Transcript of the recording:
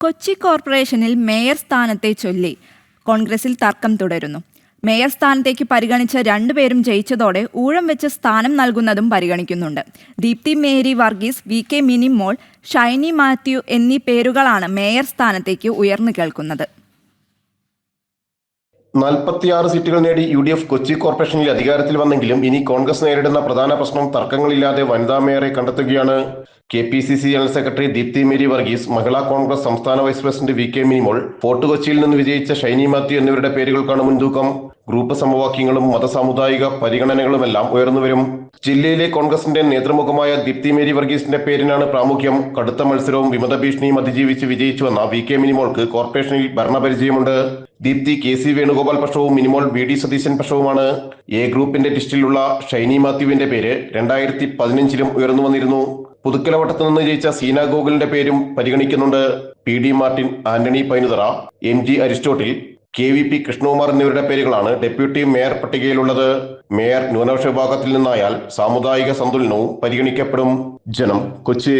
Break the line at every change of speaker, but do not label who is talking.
കൊച്ചി കോർപ്പറേഷനിൽ മേയർ സ്ഥാനത്തെ ചൊല്ലി. കോൺഗ്രസിൽ തർക്കം തുടരുന്നു. മേയർ സ്ഥാനത്തേക്ക് പരിഗണിച്ച രണ്ടുപേരും ജയിച്ചതോടെ ഊഴം വെച്ച് സ്ഥാനം നൽകുന്നതും പരിഗണിക്കുന്നുണ്ട്. ദീപ്തി മേരി വർഗീസ് വി കെ മിനിമോൾ ഷൈനി മാത്യു എന്നീ പേരുകളാണ് മേയർ സ്ഥാനത്തേക്ക് ഉയർന്നു കേൾക്കുന്നത്.
നാൽപ്പത്തിയാറ് സീറ്റുകൾ നേടി യു ഡി എഫ് കൊച്ചി കോർപ്പറേഷനിൽ അധികാരത്തിൽ വന്നെങ്കിലും ഇനി കോൺഗ്രസ് നേരിടുന്ന പ്രധാന പ്രശ്നം തർക്കങ്ങളില്ലാതെ വനിതാ മേയറെ കണ്ടെത്തുകയാണ്. K P C C general secretary Deepthi Mary Varghese Mahila Congress സംസ്ഥാന vice president V K Minimol fort കൊച്ചിയിൽ നിന്ന് വിജയിച്ച ഷൈനി മാത്യു എന്നിവരുടെ പേരുകൾക്കാണ് മുൻതൂക്കം. ഗ്രൂപ്പ് സമവാക്യങ്ങളും മതസാമുദായിക പരിഗണനകളുമെല്ലാം ഉയർന്നുവരും ജില്ലയിലെ കോൺഗ്രസിന്റെ നേതൃമുഖമായ ദീപ്തി മേരി വർഗീസിന്റെ പേരിനാണ് പ്രാമുഖ്യം. കടുത്ത മത്സരവും വിമത ഭീഷണിയും അതിജീവിച്ച് വിജയിച്ചുവെന്ന വി കെ മിനിമോൾക്ക് കോർപ്പറേഷനിൽ ഭരണപരിചയമുണ്ട്. ദീപ്തി കെ സി വേണുഗോപാൽ പക്ഷവും മിനിമോൾ വി ഡി സതീശൻ പക്ഷവുമാണ് എ ഗ്രൂപ്പിന്റെ ലിസ്റ്റിലുള്ള ഷൈനി മാത്യുവിന്റെ പേര് രണ്ടായിരത്തി പതിനഞ്ചിലും ഉയർന്നു വന്നിരുന്നു. പുതുക്കലവട്ടത്ത് നിന്ന് ജയിച്ച സീന ഗോകുലിന്റെ പേരും പരിഗണിക്കുന്നുണ്ട്. P D Martin Antony Painuthara M G Aristotle K V P Krishnakumar എന്നിവരുടെ പേരുകളാണ് ഡെപ്യൂട്ടി മേയർ പട്ടികയിലുള്ളത്. മേയർ ന്യൂനപക്ഷ വിഭാഗത്തിൽ നിന്നായാൽ സാമുദായിക സന്തുലനവും പരിഗണിക്കപ്പെടും. ജനം കൊച്ചി.